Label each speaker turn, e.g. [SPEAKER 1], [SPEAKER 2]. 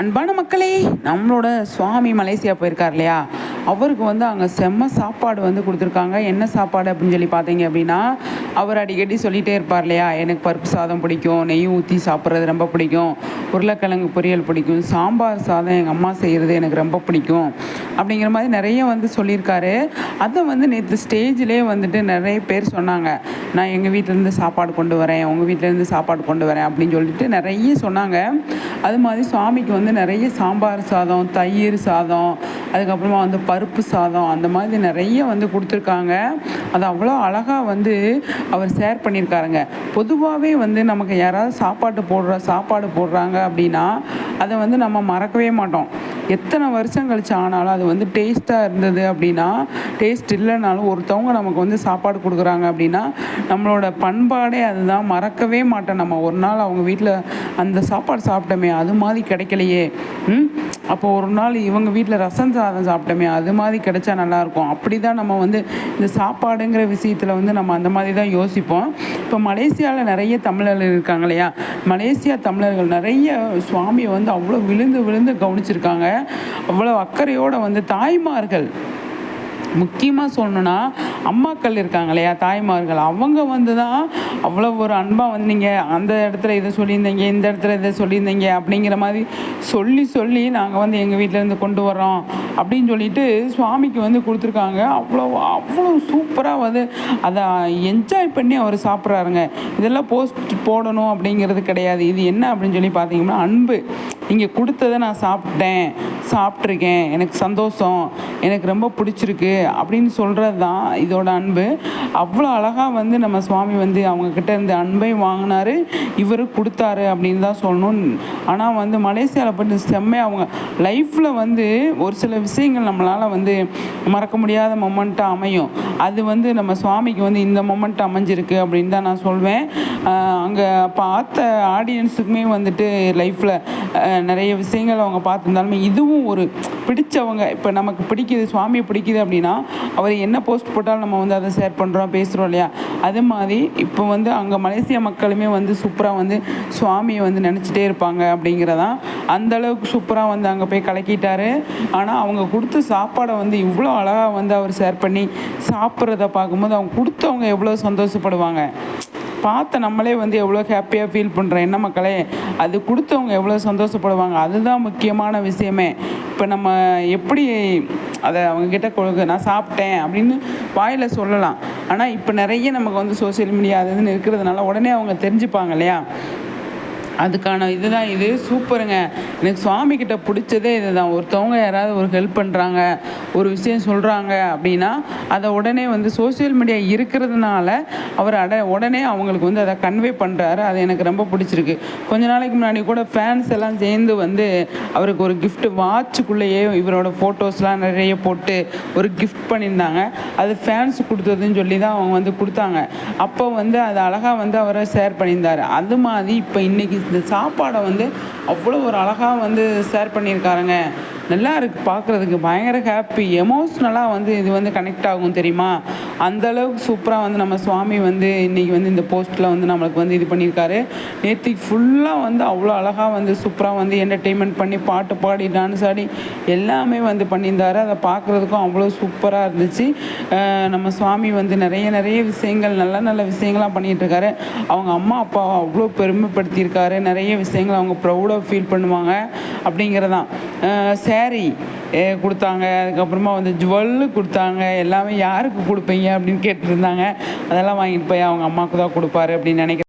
[SPEAKER 1] அன்பான மக்களே நம்மளோட சுவாமி மலேசியா போயிருக்கார் இல்லையா? அவருக்கு வந்து அங்கே செம்ம சாப்பாடு வந்து கொடுத்துருக்காங்க. என்ன சாப்பாடு அப்படின்னு சொல்லி பார்த்தீங்க அப்படின்னா அவர் அடிக்கடி சொல்லிகிட்டே இருப்பார் இல்லையா? எனக்கு பருப்பு சாதம் பிடிக்கும் நெய் ஊற்றி சாப்பிட்றது ரொம்ப பிடிக்கும் உருளைக்கிழங்கு பொரியல் பிடிக்கும் சாம்பார் சாதம் எங்கள் அம்மா செய்கிறது எனக்கு ரொம்ப பிடிக்கும். அப்படிங்கிற மாதிரி நிறைய வந்து சொல்லியிருக்காரு. அதை வந்து நேற்று ஸ்டேஜ்லேயே வந்துட்டு நிறைய பேர் சொன்னாங்க. நான் எங்கள் வீட்டிலேருந்து சாப்பாடு கொண்டு வரேன் உங்கள் வீட்டிலேருந்து சாப்பாடு கொண்டு வரேன் அப்படின்னு சொல்லிட்டு நிறைய சொன்னாங்க. அது மாதிரி சுவாமிக்கு வந்து நிறைய சாம்பார் சாதம் தயிர் சாதம் அதுக்கப்புறமா வந்து பருப்பு சாதம் அந்த மாதிரி நிறைய வந்து கொடுத்துருக்காங்க. அது அவ்வளோ அழகாக வந்து அவர் ஷேர் பண்ணியிருக்காருங்க. பொதுவாகவே வந்து நமக்கு யாராவது சாப்பாட்டு போடுற சாப்பாடு போடுறாங்க அப்படின்னா அதை வந்து நம்ம மறக்கவே மாட்டோம். எத்தனை வருஷம் கழிச்சு ஆனாலும் அது வந்து டேஸ்ட்டாக இருந்தது அப்படின்னா டேஸ்ட் இல்லைனாலும் ஒருத்தவங்க நமக்கு வந்து சாப்பாடு கொடுக்குறாங்க அப்படின்னா நம்மளோட பண்பாடே அதுதான். மறக்கவே மாட்டோம் நம்ம. ஒரு நாள் அவங்க வீட்டில் அந்த சாப்பாடு சாப்பிட்டோமே அது மாதிரி கிடைக்கலையே. ம்? அப்போ ஒரு நாள் இவங்க வீட்டில் ரசம் சாதம் சாப்பிட்டோமே அது மாதிரி கிடைச்சா நல்லாயிருக்கும். அப்படி தான் நம்ம வந்து இந்த சாப்பாடுங்கிற விஷயத்தில் வந்து நம்ம அந்த மாதிரி தான் யோசிப்போம். இப்போ மலேசியாவில் நிறைய தமிழர்கள் இருக்காங்க இல்லையா? மலேசியா தமிழர்கள் நிறைய சுவாமியை வந்து அவ்வளோ விழுந்து விழுந்து கவனிச்சிருக்காங்க. அவ்வளோ அக்கறையோடு வந்து தாய்மார்கள். முக்கியமாக சொல்லணுன்னா அம்மாக்கள் இருக்காங்க இல்லையா தாய்மார்கள் அவங்க வந்து தான் அவ்வளோ ஒரு அன்பாக வந்து நீங்கள் அந்த இடத்துல இதை சொல்லியிருந்தீங்க இந்த இடத்துல இதை சொல்லியிருந்தீங்க அப்படிங்கிற மாதிரி சொல்லி சொல்லி நாங்கள் வந்து எங்கள் வீட்டிலேருந்து கொண்டு வரோம் அப்படின்னு சொல்லிட்டு சுவாமிக்கு வந்து கொடுத்துருக்காங்க. அவ்வளோ அவ்வளோ சூப்பராக வந்து அதை என்ஜாய் பண்ணி அவர் சாப்பிட்றாருங்க. இதெல்லாம் போஸ்ட் போடணும் அப்படிங்கிறது கிடையாது. இது என்ன அப்படின்னு சொல்லி பார்த்தீங்கன்னா அன்பு. நீங்கள் கொடுத்ததை நான் சாப்பிட்டேன் சாப்பிட்ருக்கேன் எனக்கு சந்தோஷம் எனக்கு ரொம்ப பிடிச்சிருக்கு அப்படின்னு சொல்கிறது தான் இது இதோட அன்பு. அவ்வளோ அழகாக வந்து நம்ம சுவாமி வந்து அவங்கக்கிட்ட இருந்து அன்பை வாங்கினாரு. இவர் கொடுத்தாரு அப்படின்னு தான் சொல்லணும். ஆனால் வந்து மலேசியாவில் பட்டு செம்மையாக அவங்க லைஃப்பில் வந்து ஒரு சில விஷயங்கள் நம்மளால் வந்து மறக்க முடியாத மொமெண்ட்டாக அமையும். அது வந்து நம்ம சுவாமிக்கு வந்து இந்த மொமெண்ட் அமைஞ்சிருக்கு அப்படின்னு தான் நான் சொல்வேன். அங்கே பார்த்த ஆடியன்ஸுக்குமே வந்துட்டு லைஃப்பில் நிறைய விஷயங்கள் அவங்க பார்த்துருந்தாலுமே இதுவும் ஒரு பிடிச்சவங்க இப்போ நமக்கு பிடிக்குது சுவாமியை பிடிக்குது அப்படின்னா அவர் என்ன போஸ்ட் போட்டாலும் நம்ம வந்து அதை ஷேர் பண்ணுறோம் பேசுகிறோம் இல்லையா? அது மாதிரி இப்போ வந்து அங்கே மலேசியா மக்களுமே வந்து சூப்பராக வந்து சுவாமியை வந்து நினச்சிட்டே இருப்பாங்க அப்படிங்கிறதான் அந்தளவுக்கு சூப்பராக வந்து அங்கே போய் கலக்கிட்டாரு. ஆனால் அவங்க கொடுத்த சாப்பாடை வந்து இவ்வளோ அழகாக வந்து அவர் ஷேர் பண்ணி சாப்பிட்றத பார்க்கும்போது அவங்க கொடுத்தவங்க எவ்வளோ சந்தோஷப்படுவாங்க. பார்த்த நம்மளே வந்து எவ்வளோ ஹாப்பியாக ஃபீல் பண்ணுறோம் என்ன மக்களே? அது கொடுத்தவங்க எவ்வளோ சந்தோஷப்படுவாங்க. அதுதான் முக்கியமான விஷயமே. இப்போ நம்ம எப்படி அதை அவங்கக்கிட்ட கொடுக்க நான் சாப்பிட்டேன் அப்படின்னு வாயில் சொல்லலாம். ஆனால் இப்போ நிறைய நமக்கு வந்து சோசியல் மீடியா அது இதுன்னு இருக்கிறதுனால உடனே அவங்க தெரிஞ்சுப்பாங்க இல்லையா? அதுக்கான இதுதான் இது. சூப்பருங்க. எனக்கு சுவாமி கிட்ட பிடிச்சதே இதுதான். ஒருத்தவங்க யாராவது ஒரு ஹெல்ப் பண்ணுறாங்க ஒரு விஷயம் சொல்கிறாங்க அப்படின்னா அதை உடனே வந்து சோசியல் மீடியா இருக்கிறதுனால அவர் அட உடனே அவங்களுக்கு வந்து அதை கன்வே பண்ணுறாரு அது எனக்கு ரொம்ப பிடிச்சிருக்கு. கொஞ்ச நாளைக்கு முன்னாடி கூட ஃபேன்ஸ் எல்லாம் சேர்ந்து வந்து அவருக்கு ஒரு கிஃப்ட் வாட்சுக்குள்ளேயே இவரோட ஃபோட்டோஸ்லாம் நிறைய போட்டு ஒரு கிஃப்ட் பண்ணியிருந்தாங்க. அது ஃபேன்ஸ் கொடுத்ததுன்னு சொல்லி தான் அவங்க வந்து கொடுத்தாங்க. அப்போ வந்து அது அழகாக வந்து அவரை ஷேர் பண்ணியிருந்தார். அது மாதிரி இப்போ இன்றைக்கி இந்த சாப்பாடை வந்து அவ்வளோ ஒரு அழகாக வந்து ஷேர் பண்ணியிருக்காருங்க. நல்லா இருக்குது பார்க்குறதுக்கு. பயங்கர ஹாப்பி எமோஷ்னலாக வந்து இது வந்து கனெக்ட் ஆகும் தெரியுமா? அந்த அளவுக்கு சூப்பராக வந்து நம்ம சுவாமி வந்து இன்றைக்கி வந்து இந்த போஸ்ட்டில் வந்து நம்மளுக்கு வந்து இது பண்ணியிருக்காரு. நேற்றுக்கு ஃபுல்லாக வந்து அவ்வளோ அழகாக வந்து சூப்பராக வந்து என்டர்டெயின்மெண்ட் பண்ணி பாட்டு பாடி டான்ஸ் ஆடி எல்லாமே வந்து பண்ணியிருந்தாரு. அதை பார்க்குறதுக்கும் அவ்வளோ சூப்பராக இருந்துச்சு. நம்ம சுவாமி வந்து நிறைய நிறைய விஷயங்கள் நல்ல நல்ல விஷயங்கள்லாம் பண்ணிகிட்ருக்காரு. அவங்க அம்மா அப்பாவை அவ்வளோ பெருமைப்படுத்தியிருக்காரு. நிறைய விஷயங்கள் அவங்க ப்ரௌடாக ஃபீல் பண்ணுவாங்க அப்படிங்கிறதான். சேரீ கொடுத்தாங்க. அதுக்கப்புறமா வந்து ஜுவல்லு கொடுத்தாங்க. எல்லாமே யாருக்கு கொடுப்பீங்க அப்படின்னு கேட்டுருந்தாங்க அதெல்லாம் வாங்கிட்டு போய் அவங்க அம்மாவுக்கு தான் கொடுப்பாரு அப்படின்னு நினைக்கிறேன்.